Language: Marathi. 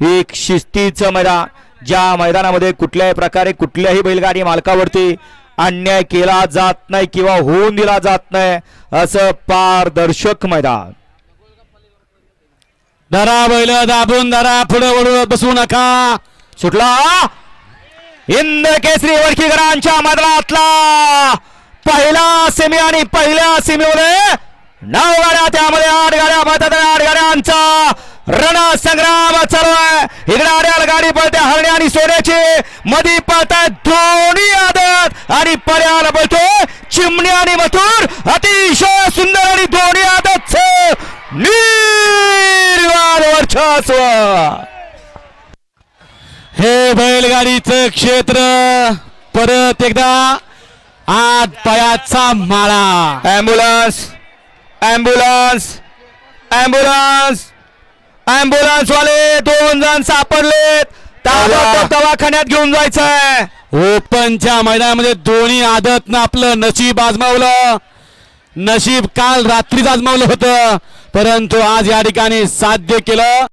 एक शिस्तीचं मैदान. ज्या मैदानामध्ये कुठल्याही प्रकारे कुठल्याही बैलगाडी मालकावरती अन्याय केला जात नाही किंवा होऊन दिला जात नाही असं पारदर्शक मैदान. धरा बैल दाबून धरा पुढे वळू बसू नका. सुटला? इंद केसरी वडकीकरांच्या मैदानातला पहिला सेमी आणि पहिल्या सेमीमध्ये नऊ गाड्या त्यामध्ये आठ गाड्या आठ गाड्यांचा रणसंग्राम चालू आहे इकडे आड्याला गाडी पळते हरणे आणि सोन्याची. मधी पळताय दोन्ही आदत. आणि पर्याला पळतो चिमणी आणि मथुर. अतिशय सुंदर आणि दोन्ही आदत. निर्वाण वर्चस्व. हे बैलगाडीचं क्षेत्र. परत एकदा आत पायाचा माळा. ॲम्ब्युलन्स ॲम्ब्युलन्स ॲम्ब्युलन्स ॲम्ब्युलन्स वाले दोन जण सापडलेत. ताबडतोब दवाखान्यात घेऊन जायचंय. ओपनच्या मैदानामध्ये दोन्ही आदतनं आपलं नशीब आजमावलं. नशीब काल रात्रीच आजमावलं होतं परंतु आज या ठिकाणी साध्य केलं.